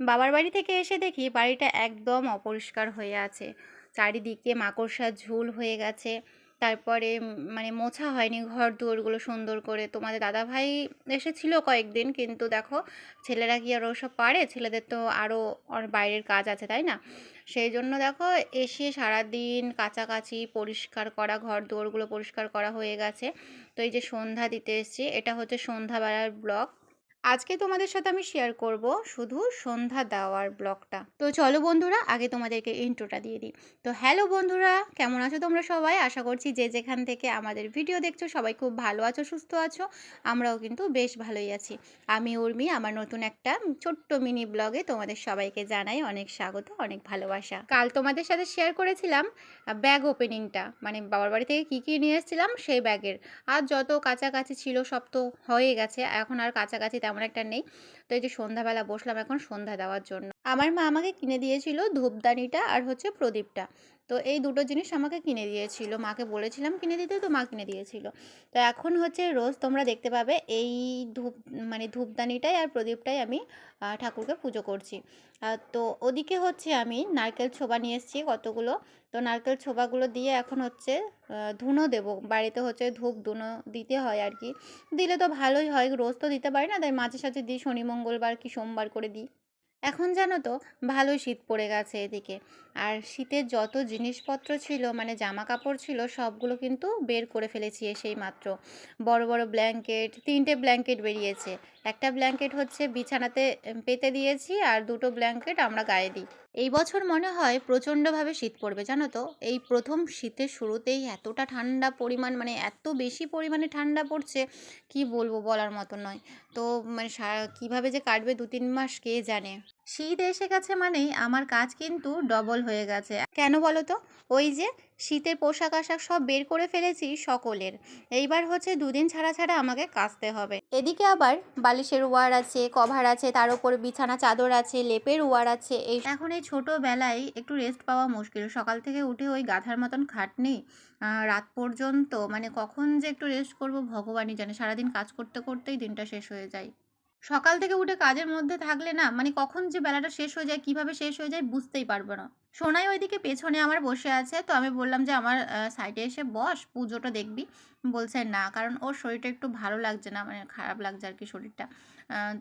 বাবার বাড়ি থেকে এসে দেখি বাড়িটা একদম অপরিষ্কার হয়ে আছে। চারিদিকে মাকড়সার ঝুল হয়ে গেছে। তারপরে মানে মোছা হয়নি ঘর দুয়ারগুলো সুন্দর করে। তোমাদের দাদাভাই এসেছিল কয়েকদিন, কিন্তু দেখো ছেলেরা কি আর ওসব পারে? ছেলেদের তো আরও বাইরের কাজ আছে, তাই না? সেই জন্য দেখো এসে সারাদিন কাচাকাচি পরিষ্কার করা, ঘর দুয়ারগুলো পরিষ্কার করা হয়ে গেছে। তো এই যে সন্ধ্যা দিতে এসেছি, এটা হচ্ছে সন্ধ্যাবেলার ব্লগ আজকে তোমাদের সাথে আমি শেয়ার করব শুধু সন্ধ্যা দেওয়ার ব্লগটা। তো চলো বন্ধুরা, আগে তোমাদেরকে ইন্ট্রোটা দিয়ে দিই। তো হ্যালো বন্ধুরা, কেমন আছো তোমরা সবাই? আশা করছি যে যেখান থেকে আমাদের ভিডিও দেখছ, সবাই খুব ভালো আছো, সুস্থ আছো। আমরাও কিন্তু বেশ ভালোই আছি। আমি উর্মি, আমার নতুন একটা ছোট্ট মিনি ব্লগে তোমাদের সবাইকে জানাই অনেক স্বাগত, অনেক ভালোবাসা। কাল তোমাদের সাথে শেয়ার করেছিলাম ব্যাগ ওপেনিংটা মানে বাবার বাড়ি থেকে কী কী নিয়ে এসেছিলাম, সেই ব্যাগের আর যত কাছাকাছি ছিল সব তো হয়ে গেছে। এখন আর কাছাকাছি তেমন একটা নেই। তো এই যে সন্ধ্যাবেলা বসলাম এখন সন্ধ্যা দেওয়ার জন্য। আমার মা আমাকে কিনে দিয়েছিল ধূপদানিটা আর হচ্ছে প্রদীপটা। তো এই দুটো জিনিস আমাকে কিনে দিয়েছিল। মাকে বলেছিলাম কিনে দিতে, তো মা কিনে দিয়েছিল। তো এখন হচ্ছে রোজ তোমরা দেখতে পাবে এই ধূপ মানে ধূপদানিটাই আর প্রদীপটাই আমি ঠাকুরকে পুজো করছি। তো ওদিকে হচ্ছে আমি নারকেল ছোবা নিয়ে এসেছি কতগুলো। তো নারকেল ছোবাগুলো দিয়ে এখন হচ্ছে ধুনো দেবো। বাড়িতে হচ্ছে ধূপ ধুনো দিতে হয় আর কি। দিলে তো ভালোই হয়। রোজ তো দিতে পারি না, তাই মাঝে সাঝে দিই। শনি, মঙ্গলবার কি, সোমবার করে দিই। এখন জানো তো, ভালো শীত পড়ে গেছে এদিকে। আর শীতের যত জিনিসপত্র ছিল মানে জামা কাপড় ছিল, সবগুলো কিন্তু বের করে ফেলেছি এসেই মাত্র। বড় বড় ব্ল্যাঙ্কেট তিনটে ব্ল্যাঙ্কেট বেরিয়েছে। একটা ব্ল্যাঙ্কেট হচ্ছে বিছানাতে পেতে দিয়েছি আর দুটো ব্ল্যাঙ্কেট আমরা গায়ে দিই। এই বছর মনে হয় প্রচণ্ডভাবে শীত পড়বে, জানো তো? এই প্রথম শীতের শুরুতেই এতটা ঠান্ডা পরিমাণ মানে এত বেশি পরিমাণে ঠান্ডা পড়ছে, কি বলব বলার মতো নয়। তো মানে কীভাবে যে কাটবে দু তিন মাস কে জানে? শীত এসে গেছে মানেই আমার কাজ কিন্তু ডবল হয়ে গেছে। কেন বলো তো ওই যে শীতের পোশাক আশাক সব বের করে ফেলেছি সকলের। এইবার হচ্ছে দুদিন ছাড়া ছাড়া আমাকে কাচতে হবে। এদিকে আবার বালিশের ওয়ার আছে, কভার আছে, তার উপর বিছানা, চাদর আছে, লেপের ওয়ার আছে, এই এখন এই ছোটোবেলায় একটু রেস্ট পাওয়া মুশকিল। সকাল থেকে উঠে ওই গাধার মতন খাটনি রাত পর্যন্ত মানে কখন যে একটু রেস্ট করব, ভগবানই জানে। সারাদিন কাজ করতে করতেই দিনটা শেষ হয়ে যায়। সকাল থেকে উঠে কাজের মধ্যে থাকলে না মানে কখন যে বেলাটা শেষ হয়ে যায়, কীভাবে শেষ হয়ে যায় বুঝতেই পারব না। সোনাই ওইদিকে পেছনে আমার বসে আছে, তো আমি বললাম যে, আমার সাইডে এসে বস, পুজোটা দেখবি। বলছে, না, কারণ ওর শরীরটা একটু ভালো লাগছে না মানে খারাপ লাগছে আর কি শরীরটা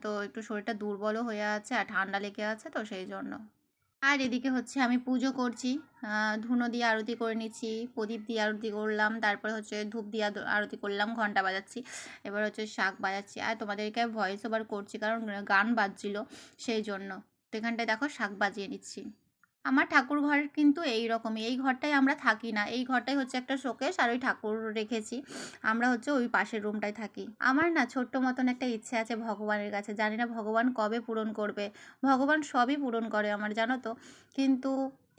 তো একটু শরীরটা দুর্বলও হয়ে আছে আর ঠান্ডা লেগে আছে, তো সেই জন্য। আর এদিকে হচ্ছে আমি পুজো করছি ধুনো দিয়ে আরতি করে নিচ্ছি, প্রদীপ দিয়ে আরতি করলাম, তারপর হচ্ছে ধূপ দিয়ে আরতি করলাম, ঘণ্টা বাজাচ্ছি, এবার হচ্ছে শাক বাজাচ্ছি। আর তোমাদেরকে ভয়েস ওভার করছি কারণ, গান বাজছিল সেই জন্য। তো এখানটায় দেখো শাক বাজিয়ে নিচ্ছি। আমার ঠাকুর ঘর কিন্তু এই রকমই। এই ঘরটায় আমরা থাকি না। এই ঘরটাই হচ্ছে একটা শোকেস আর ওই ঠাকুর রেখেছি। আমরা হচ্ছে ওই পাশের রুমটায় থাকি। আমার না ছোট্ট মতন একটা ইচ্ছে আছে ভগবানের কাছে। জানি না ভগবান কবে পূরণ করবে। ভগবান সবই পূরণ করে আমার, জানো তো? কিন্তু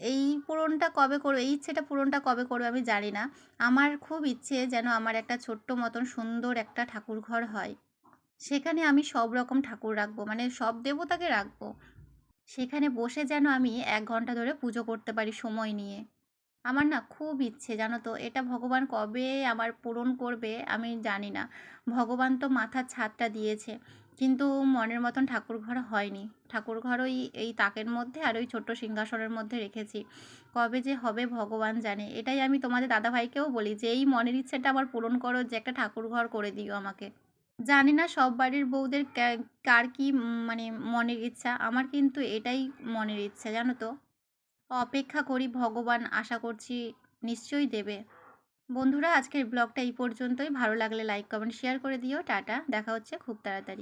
এই পূরণটা কবে করবে, এই ইচ্ছেটা পূরণটা কবে করবে আমি জানি না। আমার খুব ইচ্ছে যেন আমার একটা ছোট্ট মতন সুন্দর একটা ঠাকুর ঘর হয়। সেখানে আমি সব রকম ঠাকুর রাখব। মানে সব দেবতাকে রাখব। সেখানে বসে যেন আমি এক ঘণ্টা ধরে পুজো করতে পারি সময় নিয়ে। আমার না খুব ইচ্ছে, জানো তো? এটা ভগবান কবে আমার পূরণ করবে আমি জানি না। ভগবান তো মাথার ছাদটা দিয়েছে, কিন্তু মনের মতন ঠাকুর ঘর হয়নি। ঠাকুর ঘর ওই এই তাকের মধ্যে আর ওই ছোট্ট সিংহাসনের মধ্যে রেখেছি। কবে যে হবে ভগবান জানে। এটাই আমি তোমাদের দাদাভাইকেও বলি যে, এই মনের ইচ্ছেটা আমার পূরণ করো যে, একটা ঠাকুর ঘর করে দিও আমাকে। জানি না সব বাড়ির বউদের কার কি মানে মনের ইচ্ছা। আমার কিন্তু এটাই মনের ইচ্ছা, জানো তো। অপেক্ষা করি, ভগবান আশা করছি নিশ্চয়ই দেবে। বন্ধুরা, আজকের ব্লগটা এই পর্যন্তই। ভালো লাগলে লাইক কমেন্ট শেয়ার করে দিও। টাটা। দেখা হচ্ছে খুব তাড়াতাড়ি।